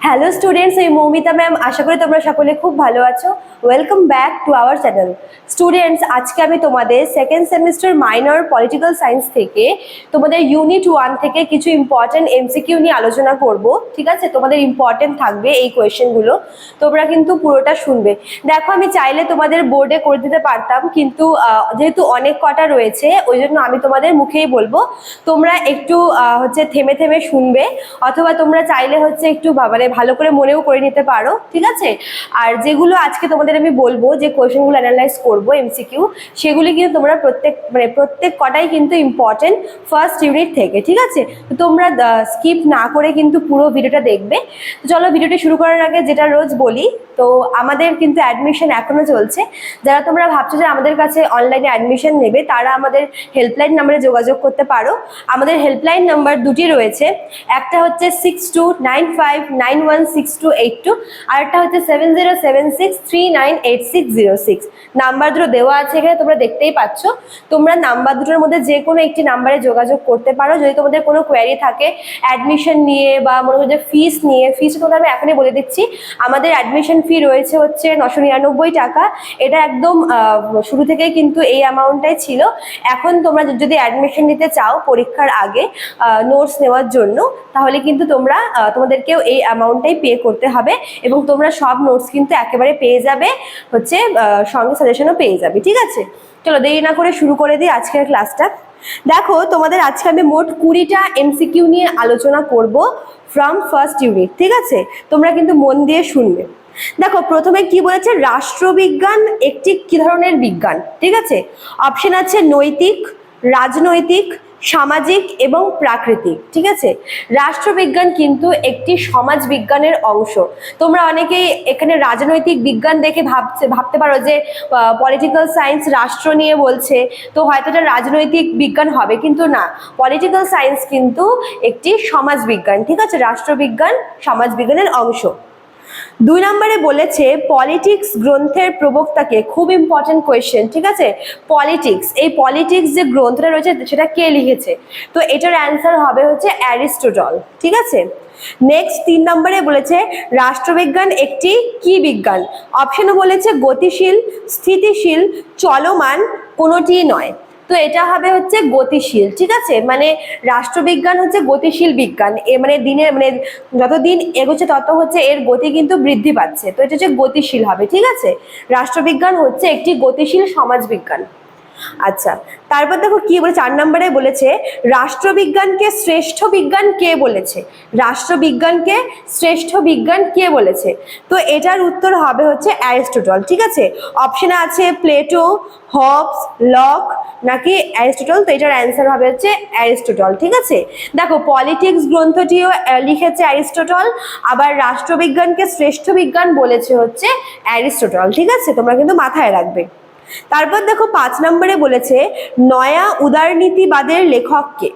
Hello students এই Moumita ma'am আশা করি তোমরা সকলে খুব ভালো আছো। Welcome back to our channel students আজকে আমি তোমাদের second semester minor political science থেকে তোমাদের ইউনিট ওয়ান থেকে কিছু ইম্পর্টেন্ট এমসিকিউ নিয়ে আলোচনা করব। ঠিক আছে? তোমাদের ইম্পর্টেন্ট থাকবে এই কোয়েশ্চেনগুলো তোমরা কিন্তু পুরোটা শুনবে। দেখো, আমি চাইলে তোমাদের বোর্ডে করে দিতে পারতাম, কিন্তু যেহেতু অনেক কটা রয়েছে ওই জন্য আমি তোমাদের মুখেই বলব। তোমরা একটু হচ্ছে থেমে থেমে শুনবে, অথবা তোমরা চাইলে হচ্ছে একটু ভা- মানে ভালো করে মনেও করে নিতে পারো, ঠিক আছে? আর যেগুলো আজকে তোমাদের আমি বলব, যে কোয়েশনগুলো অ্যানালাইজ করব এমসিকিউ সেগুলি কিন্তু তোমরা প্রত্যেক মানে প্রত্যেক কটাই কিন্তু ইম্পর্টেন্ট ফার্স্ট ইউনিট থেকে, ঠিক আছে? তো তোমরা স্কিপ না করে কিন্তু পুরো ভিডিওটা দেখবে। তো চলো ভিডিওটি শুরু করার আগে যেটা রোজ বলি, তো আমাদের কিন্তু অ্যাডমিশন এখনও চলছে। যারা তোমরা ভাবছ যে আমাদের কাছে অনলাইনে অ্যাডমিশন নেবে, তারা আমাদের হেল্পলাইন নাম্বারে যোগাযোগ করতে পারো। আমাদের হেল্পলাইন নাম্বার দুটি রয়েছে। একটা হচ্ছে six two nine five nine one six two eight two আর একটা হচ্ছে seven zero seven six three nine eight six zero six. Number দুটো দেওয়া আছে এখানে, তোমরা দেখতেই পাচ্ছ। তোমরা নাম্বার দুটোর মধ্যে যে কোনো একটি নাম্বারে যোগাযোগ করতে পারো। যদি তোমাদের কোনো কোয়ারি থাকে অ্যাডমিশন নিয়ে বা মনে যে ফিস নিয়ে ফিস তোমাদের আমি এখনই বলে দিচ্ছি। আমাদের অ্যাডমিশন ফি রয়েছে হচ্ছে নশো নিরানব্বই টাকা। এটা একদম শুরু থেকেই কিন্তু এই অ্যামাউন্টটাই ছিল। এখন তোমরা যদি অ্যাডমিশন নিতে চাও পরীক্ষার আগে নোটস নেওয়ার জন্য, তাহলে কিন্তু তোমরা তোমাদেরকেও এই অ্যামাউন্টটাই পে করতে হবে এবং তোমরা সব নোটস কিন্তু একেবারে পেয়ে যাবে, হচ্ছে সঙ্গে সাজেশনও পেয়ে যাবে, ঠিক আছে? চলো দেরি না করে শুরু করে দিই আজকের ক্লাসটা দেখো, তোমাদের আজকে আমি মোট কুড়িটা এমসিকিউ নিয়ে আলোচনা করব ফ্রম ফার্স্ট ইউনিট ঠিক আছে? তোমরা কিন্তু মন দিয়ে শুনবে। দেখো, প্রথমে কি বলেছে? রাষ্ট্রবিজ্ঞান একটি কি ধরনের বিজ্ঞান, ঠিক আছে? অপশন আছে নৈতিক, রাজনৈতিক সামাজিক এবং প্রাকৃতিক, ঠিক আছে? রাষ্ট্রবিজ্ঞান কিন্তু একটি সমাজ বিজ্ঞানের অংশ। তোমরা অনেকেই এখানে রাজনৈতিক বিজ্ঞান দেখে ভাবছে, ভাবতে পারো যে পলিটিক্যাল সায়েন্স রাষ্ট্র নিয়ে বলছে, তো হয়তো এটা রাজনৈতিক বিজ্ঞান হবে, কিন্তু না। পলিটিক্যাল সায়েন্স কিন্তু একটি সমাজ বিজ্ঞান ঠিক আছে? রাষ্ট্রবিজ্ঞান সমাজ বিজ্ঞানের অংশ। দুই নম্বরে বলেছে পলিটিক্স গ্রন্থের প্রবক্তাকে খুব ইম্পর্টেন্ট কোয়েশ্চেন ঠিক আছে? পলিটিক্স এই পলিটিক্স যে গ্রন্থটা রয়েছে, সেটা কে লিখেছে? তো এটার অ্যান্সার হবে হচ্ছে অ্যারিস্টোটল ঠিক আছে? নেক্সট তিন নম্বরে বলেছে, রাষ্ট্রবিজ্ঞান একটি কি বিজ্ঞান? অপশনও বলেছে গতিশীল, স্থিতিশীল, চলমান, কোনোটিই নয়। তো এটা হবে হচ্ছে গতিশীল, ঠিক আছে? মানে রাষ্ট্রবিজ্ঞান হচ্ছে গতিশীল বিজ্ঞান। এ মানে দিনে মানে যতদিন এগোচ্ছে তত হচ্ছে এর গতি কিন্তু বৃদ্ধি পাচ্ছে। তো এটা হচ্ছে গতিশীল হবে, ঠিক আছে? রাষ্ট্রবিজ্ঞান হচ্ছে একটি গতিশীল সমাজ বিজ্ঞান আচ্ছা তারপর দেখো কি বলে, চার নম্বরে বলেছে, রাষ্ট্রবিজ্ঞানকে শ্রেষ্ঠ বিজ্ঞান কে বলেছে? রাষ্ট্রবিজ্ঞানকে শ্রেষ্ঠ বিজ্ঞান কে বলেছে? তো এটার উত্তর হবে হচ্ছে অ্যারিস্টোটল, ঠিক আছে? অপশনে আছে প্লেটো, হবস, লক, নাকি অ্যারিস্টোটল? তো এটার অ্যান্সার হবে হচ্ছে অ্যারিস্টোটল, ঠিক আছে? দেখো, পলিটিক্স গ্রন্থটিও লিখেছে অ্যারিস্টোটল, আবার রাষ্ট্রবিজ্ঞানকে শ্রেষ্ঠ বিজ্ঞান বলেছে হচ্ছে অ্যারিস্টোটল, ঠিক আছে? তোমরা কিন্তু মাথায় রাখবে। তারপর দেখো পাঁচ নম্বরে বলেছে, নয়া উদারনীতিবাদের লেখককে,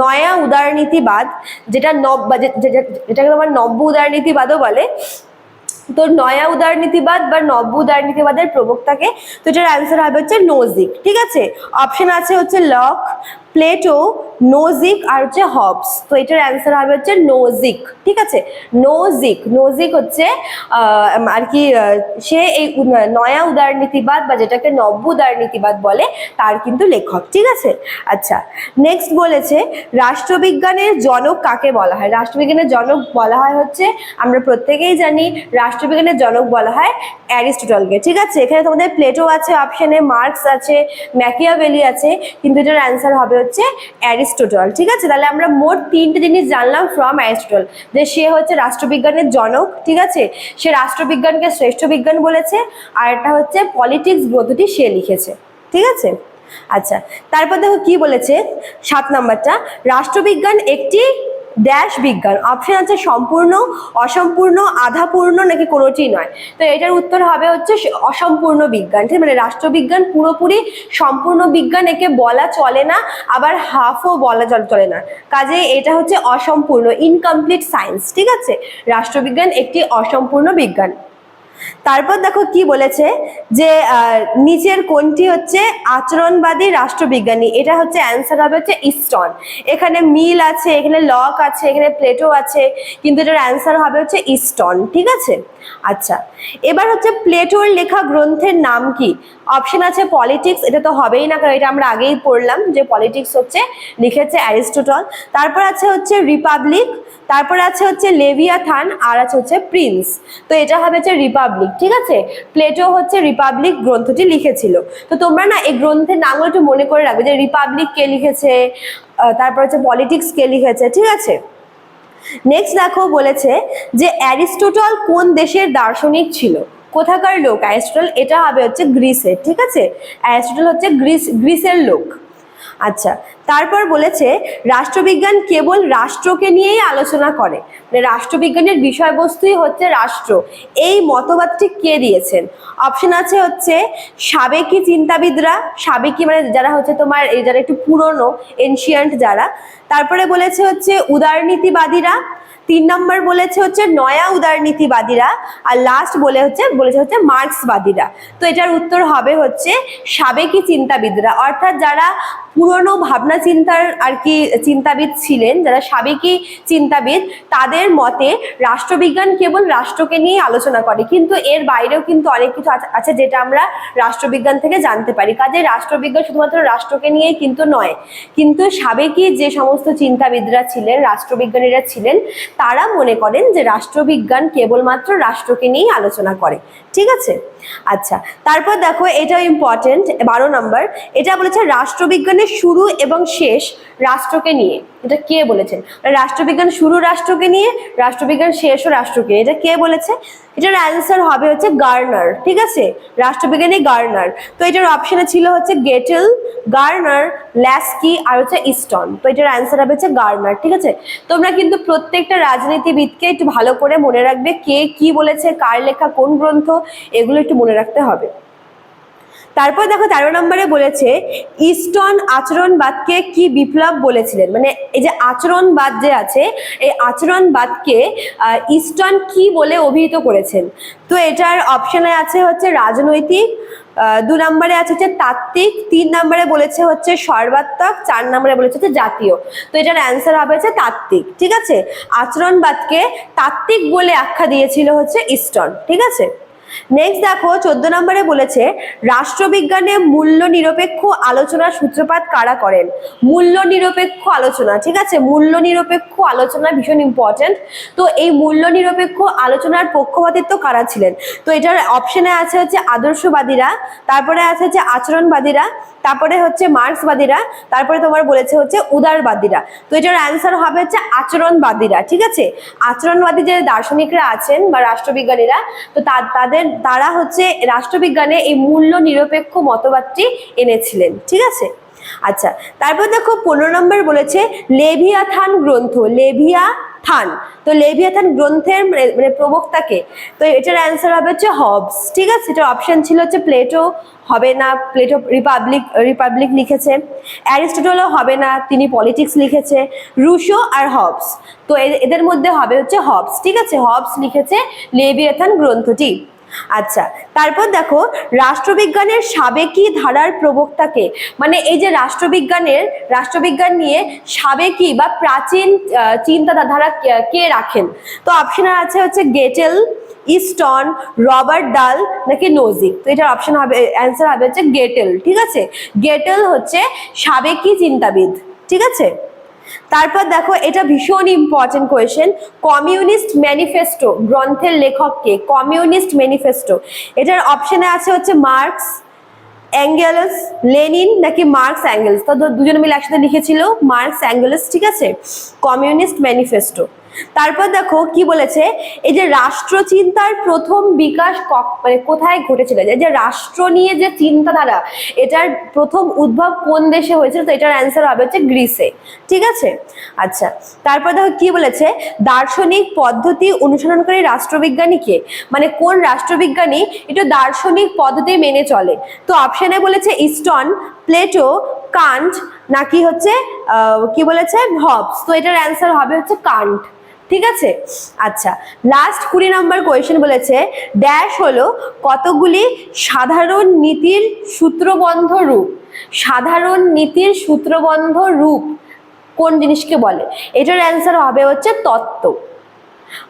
নয়া উদারনীতিবাদ, যেটা নব যেটাকে তোমার নব্য উদারনীতিবাদও বলে, তো নয়া উদারনীতিবাদ বা নব্য উদারনীতিবাদের প্রবক্তাকে, তো এটার অ্যান্সার হবে হচ্ছে নোজিক ঠিক আছে? অপশন আছে হচ্ছে লক, প্লেটো নোজিক আর হচ্ছে হবস। তো এটার অ্যান্সার হবে হচ্ছে নোজিক। ঠিক আছে? নোজিক। নোজিক হচ্ছে আর কি সে এই নয়া উদারনীতিবাদ বা যেটাকে নব্য উদারনীতিবাদ বলে, তার কিন্তু লেখক। ঠিক আছে? আচ্ছা। নেক্সট বলেছে, রাষ্ট্রবিজ্ঞানের জনক কাকে বলা হয়? রাষ্ট্রবিজ্ঞানের জনক বলা হয় হচ্ছে, আমরা প্রত্যেকেই জানি, রাষ্ট্রবিজ্ঞানের জনক বলা হয় অ্যারিস্টোটলকে। ঠিক আছে? এখানে তোমাদের প্লেটো আছে অপশানে মার্কস আছে ম্যাকিয়াভেলি আছে, কিন্তু এটার অ্যান্সার হবে হচ্ছে অ্যারিস্টোটল, ঠিক আছে? তাহলে আমরা মোট তিনটে জিনিস জানলাম ফ্রম অ্যারিস্টোটল। যে সে হচ্ছে রাষ্ট্রবিজ্ঞানের জনক, ঠিক আছে? সে রাষ্ট্রবিজ্ঞানকে শ্রেষ্ঠ বিজ্ঞান বলেছে, আর এটা হচ্ছে পলিটিক্স গ্রন্থটি সে লিখেছে, ঠিক আছে? আচ্ছা তারপর দেখো কি বলেছে? সাত নাম্বারটা, রাষ্ট্রবিজ্ঞান একটি ড্যাশ বিজ্ঞান। অপশন আছে সম্পূর্ণ, অসম্পূর্ণ, আধাপূর্ণ নাকি কোনোটি নয়। তো এটার উত্তর হবে হচ্ছে অসম্পূর্ণ বিজ্ঞান। ঠিক মানে রাষ্ট্রবিজ্ঞান পুরোপুরি সম্পূর্ণ বিজ্ঞান, একে বলা চলে না, আবার হাফও বলা চলে না। কাজে এটা হচ্ছে অসম্পূর্ণ ইনকমপ্লিট সায়েন্স ঠিক আছে? রাষ্ট্রবিজ্ঞান একটি অসম্পূর্ণ বিজ্ঞান। তারপর দেখো কি বলেছে যে নিচের কোনটি হচ্ছে আচরণবাদী রাষ্ট্রবিজ্ঞানী? এটা হচ্ছে অ্যান্সার হবে হচ্ছে ইস্টন এখানে মিল আছে, এখানে লক আছে, এখানে প্লেটো আছে, কিন্তু এটার অ্যান্সার হবে হচ্ছে ইস্টন ঠিক আছে? আচ্ছা এবার হচ্ছে প্লেটোর লেখা গ্রন্থের নাম কি? অপশন আছে পলিটিক্স এটা তো হবেই না, কারণ এটা আমরা আগেই পড়লাম যে পলিটিক্স হচ্ছে, লিখেছে অ্যারিস্টোটল তারপর আছে হচ্ছে রিপাবলিক তারপর আছে হচ্ছে লেভিয়াথান আর আছে হচ্ছে প্রিন্স তো এটা হবে হচ্ছে রিপাবলিক ঠিক আছে? প্লেটো হচ্ছে রিপাবলিক গ্রন্থটি লিখেছিল। তো তোমরা না এই গ্রন্থের নামগুলো একটু মনে করে রাখবে যে রিপাবলিক কে লিখেছে তারপর হচ্ছে পলিটিক্স কে লিখেছে, ঠিক আছে? নেক্সট দেখো বলেছে যে অ্যারিস্টোটল কোন দেশের দার্শনিক ছিল? কোথাকার লোক? অ্যারিস্টোটল এটা হবে হচ্ছে গ্রিসের ঠিক আছে? অ্যারিস্টোটল হচ্ছে গ্রিস গ্রিসের লোক। আচ্ছা তারপর বলেছে, রাষ্ট্রবিজ্ঞান কেবল রাষ্ট্রকে নিয়েই আলোচনা করে মানে রাষ্ট্রবিজ্ঞানের বিষয়বস্তুই হচ্ছে রাষ্ট্র। এই মতবাদটি কে দিয়েছেন? অপশন আছে হচ্ছে, সাবেকি চিন্তাবিদরা, সাবেকি মানে যারা হচ্ছে তোমার, এই যারা একটু পুরনো এনশিয়ান্ট যারা, তারপরে বলেছে হচ্ছে, উদারনীতিবাদীরা তিন নম্বর বলেছে হচ্ছে নয়া উদারনীতিবাদীরা আর লাস্ট বলে হচ্ছে, বলেছে হচ্ছে মার্ক্সবাদীরা তো এটার উত্তর হবে হচ্ছে সাবেকি চিন্তাবিদরা। অর্থাৎ যারা পুরনো ভাবনা চিন্তার আর কি চিন্তাবিদ ছিলেন, যারা সাবেকি চিন্তাবিদ, তাদের মতে রাষ্ট্রবিজ্ঞান কেবল রাষ্ট্রকে নিয়ে আলোচনা করে, কিন্তু এর বাইরেও কিন্তু অনেক কিছু আছে- যেটা আমরা রাষ্ট্রবিজ্ঞান থেকে জানতে পারি। কাজে রাষ্ট্রবিজ্ঞান শুধুমাত্র রাষ্ট্রকে নিয়ে কিন্তু নয়, কিন্তু সাবেকি যে সমস্ত চিন্তাবিদরা ছিলেন, রাষ্ট্রবিজ্ঞানীরা ছিলেন তারা মনে করেন যে রাষ্ট্রবিজ্ঞান কেবলমাত্র রাষ্ট্রকে নিয়েই আলোচনা করে। ঠিক আছে? আচ্ছা তারপর দেখো এটাও ইম্পর্টেন্ট বারো নম্বর, এটা বলেছে রাষ্ট্রবিজ্ঞানের শুরু এবং শেষ রাষ্ট্রকে নিয়ে। এটা কে বলেছেন রাষ্ট্রবিজ্ঞান শুরু রাষ্ট্রকে নিয়ে, রাষ্ট্রবিজ্ঞান শেষও রাষ্ট্রকে এটা কে বলেছে? এটার অ্যান্সার হবে হচ্ছে গার্নার ঠিক আছে? রাষ্ট্রবিজ্ঞানী গার্নার তো এটার অপশনে ছিল হচ্ছে গেটেল গার্নার ল্যাস্কি আর হচ্ছে ইস্টন তো এটার অ্যান্সার হবে হচ্ছে গার্নার ঠিক আছে? তোমরা কিন্তু প্রত্যেকটা রাজনীতিবিদকে একটু ভালো করে মনে রাখবে কে কি বলেছে, কার লেখা, কোন গ্রন্থ, এগুলো একটু মনে রাখতে হবে। তারপর দেখো তেরো নম্বরে বলেছে, ইস্টন আচরণবাদকে কি বিপ্লব বলেছিলেন? মানে এই যে আচরণবাদ যে আছে, এই আচরণবাদকে ইস্টন কি বলে অভিহিত করেছেন? তো এটার অপশানে আছে হচ্ছে রাজনৈতিক দু নম্বরে আছে হচ্ছে তাত্ত্বিক, তিন নম্বরে বলেছে হচ্ছে সর্বাত্মক, চার নম্বরে বলেছে হচ্ছে জাতীয়। তো এটার অ্যান্সার হবে হচ্ছে তাত্ত্বিক, ঠিক আছে? আচরণবাদকে তাত্ত্বিক বলে আখ্যা দিয়েছিল হচ্ছে ইস্টন, ঠিক আছে? নেক্সট দেখো, চোদ্দ নম্বরে বলেছে, রাষ্ট্রবিজ্ঞানে মূল্য নিরপেক্ষ আলোচনার সূত্রপাত কারা করেন? মূল্য নিরপেক্ষ আলোচনা, ঠিক আছে? মূল্য নিরপেক্ষ আলোচনা ভীষণ ইম্পর্ট্যান্ট তো এই মূল্য নিরপেক্ষ আলোচনার পক্ষপাতিত্ব কারা ছিলেন? তো এটার অপশনে আছে হচ্ছে আদর্শবাদীরা, তারপরে আছে হচ্ছে আচরণবাদীরা, তারপরে হচ্ছে মার্ক্সবাদীরা, তারপরে তোমার বলেছে হচ্ছে উদারবাদীরা। তো এটার অ্যান্সার হবে হচ্ছে আচরণবাদীরা, ঠিক আছে? আচরণবাদী যে দার্শনিকরা আছেন বা রাষ্ট্রবিজ্ঞানীরা, তো তা- তাদের তারা হচ্ছে রাষ্ট্রবিজ্ঞানে এই মূল্য নিরপেক্ষ মতবাদটি এনেছিলেন। ঠিক আছে? আচ্ছা তারপর দেখো পনেরো নম্বর বলেছে লেভিয়াথান গ্রন্থ। লেভিয়া থান তো লেভিয়াথান গ্রন্থের মানে মানে প্রবক্তাকে তো এটার অ্যান্সার হবে হচ্ছে হবস ঠিক আছে? এটার অপশন ছিল হচ্ছে প্লেটো হবে না প্লেটো রিপাবলিক রিপাবলিক লিখেছে। অ্যারিস্টোটলও হবে না, তিনি পলিটিক্স লিখেছে। রুশো আর হবস তো এদের মধ্যে হবে হচ্ছে হবস ঠিক আছে? হবস লিখেছে লেভিয়াথান গ্রন্থটি। আচ্ছা তারপর দেখো, রাষ্ট্রবিজ্ঞানের সাবেকি ধারার প্রবক্তাকে মানে এই যে রাষ্ট্রবিজ্ঞানের, রাষ্ট্রবিজ্ঞান নিয়ে সাবেকি বা প্রাচীন চিন্তাধারা কে রাখেন? তো অপশনে আছে হচ্ছে গেটেল, ইস্টন, রবার্ট ডাল নাকি নোজিক। তো এটার অপশন হবে অ্যান্সার হবে হচ্ছে গেটেল, ঠিক আছে? গেটেল হচ্ছে সাবেকি চিন্তাবিদ, ঠিক আছে? তারপর দেখো, এটা ভীষণ ইম্পর্টেন্ট কোয়েশ্চেন কমিউনিস্ট ম্যানিফেস্টো গ্রন্থের লেখককে কমিউনিস্ট ম্যানিফেস্টো এটার অপশানে আছে হচ্ছে মার্কস অ্যাঙ্গেলস লেনিন নাকি মার্কস অ্যাঙ্গেলস তো দুজনে মিলে একসাথে লিখেছিল মার্কস অ্যাঙ্গেলস ঠিক আছে? কমিউনিস্ট ম্যানিফেস্টো তারপর দেখো কি বলেছে? এই যে রাষ্ট্রচিন্তার প্রথম বিকাশ মানে কোথায় ঘটেছিল? এই যে রাষ্ট্র নিয়ে যে চিন্তাধারা, এটার প্রথম উদ্ভব কোন দেশে হয়েছিল? তো এটার অ্যান্সার হবে হচ্ছে গ্রিসে। ঠিক আছে? আচ্ছা তারপর দেখো কি বলেছে? দার্শনিক পদ্ধতি অনুসরণকারী রাষ্ট্রবিজ্ঞানীকে মানে কোন রাষ্ট্রবিজ্ঞানী এটা দার্শনিক পদ্ধতি মেনে চলে? তো অপশনে বলেছে ইস্টন, প্লেটো, কান্ট, নাকি হচ্ছে কি বলেছে? হবস। তো এটার অ্যান্সার হবে হচ্ছে কান্ট। ঠিক আছে? আচ্ছা লাস্ট কুড়ি নম্বর কোয়েশ্চেন বলেছে ড্যাশ হলো কতগুলি সাধারণ নীতির সূত্রবন্ধ রূপ? সাধারণ নীতির সূত্রবন্ধ রূপ কোন জিনিসকে বলে? এটার অ্যান্সার হবে হচ্ছে তত্ত্ব।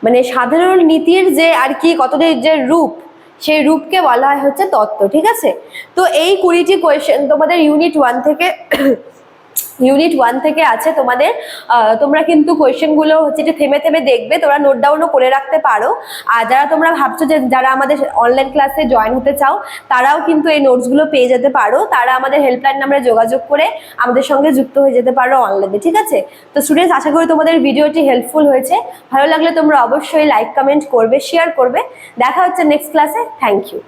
মানে সাধারণ নীতির যে আর কি কতটি যে রূপ, সেই রূপকে বলা হয় হচ্ছে তত্ত্ব, ঠিক আছে? তো এই কুড়িটি কোয়েশ্চেন তোমাদের ইউনিট ওয়ান থেকে ইউনিট ওয়ান থেকে আছে তোমাদের তোমরা কিন্তু কোয়েশ্চেনগুলো হচ্ছে যে থেমে থেমে দেখবে, তোমরা নোট ডাউনও করে রাখতে পারো। আর যারা তোমরা ভাবছ যে যারা আমাদের অনলাইন ক্লাসে জয়েন হতে চাও, তারাও কিন্তু এই নোটসগুলো পেয়ে যেতে পারো। তারা আমাদের হেল্পলাইন নাম্বারে যোগাযোগ করে আমাদের সঙ্গে যুক্ত হয়ে যেতে পারো অনলাইনে ঠিক আছে? তো স্টুডেন্টস আশা করি তোমাদের ভিডিওটি হেল্পফুল হয়েছে। ভালো লাগলে তোমরা অবশ্যই লাইক কমেন্ট করবে শেয়ার করবে। দেখা হচ্ছে নেক্সট ক্লাসে থ্যাংক ইউ